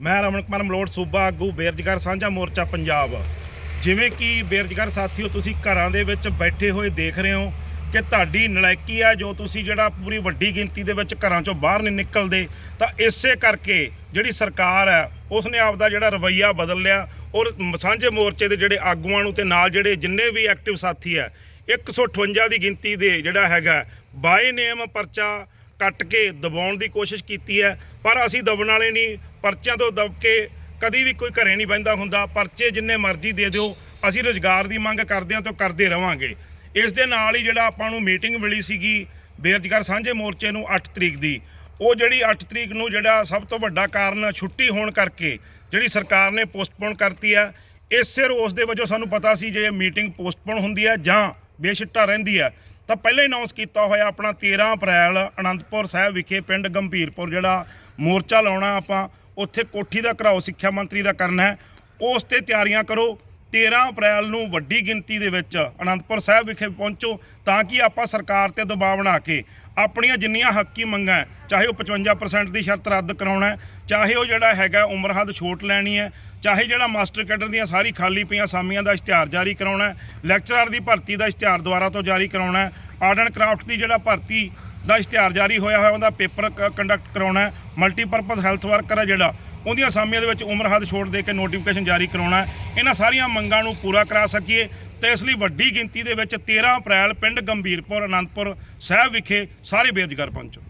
ਮੈਂ ਰਮਨ ਕੁਮਾਰ ਮਲੋਟ, ਸੂਬਾ ਆਗੂ, ਬੇਰੁਜ਼ਗਾਰ ਸਾਂਝਾ ਮੋਰਚਾ ਪੰਜਾਬ। ਜਿਵੇਂ ਕਿ ਬੇਰੁਜ਼ਗਾਰ ਸਾਥੀਓ, ਤੁਸੀਂ ਘਰਾਂ ਦੇ ਵਿੱਚ ਬੈਠੇ ਹੋਏ ਦੇਖ ਰਹੇ ਹੋ ਕਿ ਤੁਹਾਡੀ ਨਲਾਇਕੀ ਹੈ, ਜੋ ਤੁਸੀਂ ਜਿਹੜਾ ਪੂਰੀ ਵੱਡੀ ਗਿਣਤੀ ਦੇ ਵਿੱਚ ਘਰਾਂ ਚੋਂ ਬਾਹਰ ਨਹੀਂ ਨਿਕਲਦੇ, ਤਾਂ ਇਸੇ ਕਰਕੇ ਜਿਹੜੀ ਸਰਕਾਰ ਹੈ, ਉਸਨੇ ਆਪਦਾ ਜਿਹੜਾ ਰਵੱਈਆ ਬਦਲ ਲਿਆ ਔਰ ਸਾਂਝੇ ਮੋਰਚੇ ਦੇ ਜਿਹੜੇ ਆਗੂਆਂ ਨੂੰ ਤੇ ਨਾਲ ਜਿਹੜੇ ਜਿੰਨੇ ਵੀ ਐਕਟਿਵ ਸਾਥੀ ਹੈ 158 ਦੀ ਗਿਣਤੀ ਦੇ ਜਿਹੜਾ ਹੈਗਾ ਬਾਏ ਨੇਮ ਪਰਚਾ ਕੱਟ ਕੇ ਦਬਾਉਣ ਦੀ ਕੋਸ਼ਿਸ਼ ਕੀਤੀ ਹੈ, ਪਰ ਅਸੀਂ ਦਬਣ ਵਾਲੇ ਨਹੀਂ, ਪਰਚਿਆਂ ਤੋਂ ਦਬ ਕੇ ਕਦੀ ਵੀ ਕੋਈ ਘਰੇ ਨਹੀਂ ਬੈਂਦਾ ਹੁੰਦਾ, ਪਰਚੇ ਜਿੰਨੇ ਮਰਜ਼ੀ ਦੇ ਦਿਓ, ਅਸੀਂ ਰੋਜ਼ਗਾਰ ਦੀ ਮੰਗ ਕਰਦੇ ਹਾਂ ਤੇ ਕਰਦੇ ਰਵਾਂਗੇ। ਇਸ ਦੇ ਨਾਲ ਹੀ ਜਿਹੜਾ ਆਪਾਂ ਨੂੰ ਮੀਟਿੰਗ ਮਿਲੀ ਸੀਗੀ ਬੇਰੁਜ਼ਗਾਰ ਸਾਂਝੇ ਮੋਰਚੇ ਨੂੰ 8 ਤਰੀਕ ਦੀ, ਉਹ ਜਿਹੜੀ 8 ਤਰੀਕ ਨੂੰ ਜਿਹੜਾ ਸਭ ਤੋਂ ਵੱਡਾ ਕਾਰਨ ਛੁੱਟੀ ਹੋਣ ਕਰਕੇ ਜਿਹੜੀ ਸਰਕਾਰ ਨੇ ਪੋਸਟਪੋਨ ਕਰਤੀ ਹੈ, ਇਸੇ ਰੋਸ ਦੇ ਵਜੋਂ ਸਾਨੂੰ ਪਤਾ ਸੀ ਜੇ ਮੀਟਿੰਗ ਪੋਸਟਪੋਨ ਹੁੰਦੀ ਹੈ ਜਾਂ ਬੇਸ਼ਿੱਟਾ ਰਹਿੰਦੀ ਹੈ। ਤਾਂ ਪਹਿਲਾਂ ਹੀ ਅਨਾਉਂਸ ਕੀਤਾ ਹੋਇਆ ਆਪਣਾ 13 ਅਪ੍ਰੈਲ ਅਨੰਦਪੁਰ ਸਾਹਿਬ ਵਿਖੇ ਪਿੰਡ ਗੰਭੀਰਪੁਰ ਜਿਹੜਾ ਮੋਰਚਾ ਲਾਉਣਾ ਆਪਾਂ ਉੱਥੇ ਕੋਠੀ ਦਾ ਘਰਾਓ ਸਿੱਖਿਆ ਮੰਤਰੀ ਦਾ ਕਰਨਾ ਹੈ। ਉਸ ਤੇ ਤਿਆਰੀਆਂ ਕਰੋ। 13 ਅਪ੍ਰੈਲ ਨੂੰ ਵੱਡੀ ਗਿਣਤੀ ਦੇ ਵਿੱਚ ਅਨੰਦਪੁਰ ਸਾਹਿਬ ਵਿਖੇ ਪਹੁੰਚੋ ਤਾਂ ਕਿ ਆਪਾਂ ਸਰਕਾਰ ਤੇ ਦਬਾਅ ਬਣਾ ਕੇ ਆਪਣੀਆਂ ਜਿੰਨੀਆਂ ਹੱਕੀ ਮੰਗਾਂ ਚਾਹੇ ਉਹ 55% ਦੀ ਸ਼ਰਤ ਰੱਦ ਕਰਾਉਣਾ ਹੈ, ਚਾਹੇ ਉਹ ਜਿਹੜਾ ਹੈਗਾ ਉਮਰ ਹੱਦ ਛੋਟ ਲੈਣੀ ਹੈ ਚਾਹੇ ਜਿਹੜਾ ਮਾਸਟਰ ਕੈਡਰ ਦੀਆਂ ਸਾਰੀ ਖਾਲੀ ਪਈਆਂ ਸਾਮੀਆਂ ਦਾ ਇਸ਼ਤਿਹਾਰ ਜਾਰੀ ਕਰਾਉਣਾ ਹੈ ਲੈਕਚਰਰ ਦੀ ਭਰਤੀ ਦਾ ਇਸ਼ਤਿਹਾਰ ਦੁਆਰਾ ਤੋਂ ਜਾਰੀ ਕਰਾਉਣਾ ਆਰਟ ਐਂਡ ਕਰਾਫਟ ਦੀ ਜਿਹੜਾ ਭਰਤੀ ਦਾ ਇਸ਼ਤਿਹਾਰ ਜਾਰੀ ਹੋਇਆ ਹੋਇਆ ਉਹਦਾ ਪੇਪਰ ਕੰਡਕਟ ਕਰਾਉਣਾ ਹੈ ਮਲਟੀਪਰਪਸ ਹੈਲਥ ਵਰਕਰ ਹੈ ਜਿਹੜਾ, ਉਹਦੀਆਂ ਸਾਮੀਆਂ ਦੇ ਵਿੱਚ ਉਮਰ ਹੱਦ ਛੋੜ ਦੇ ਕੇ ਨੋਟੀਫਿਕੇਸ਼ਨ ਜਾਰੀ ਕਰਾਉਣਾ ਇਹਨਾਂ ਸਾਰੀਆਂ ਮੰਗਾਂ ਨੂੰ ਪੂਰਾ ਕਰਾ ਸਕੀਏ ਤੇ ਇਸ ਲਈ ਵੱਡੀ ਗਿਣਤੀ ਦੇ ਵਿੱਚ 13 ਅਪ੍ਰੈਲ ਪਿੰਡ ਗੰਭੀਰਪੁਰ, ਅਨੰਦਪੁਰ ਸਾਹਿਬ ਵਿਖੇ ਸਾਰੇ ਬੇਰੁਜ਼ਗਾਰ ਪਹੁੰਚੋ।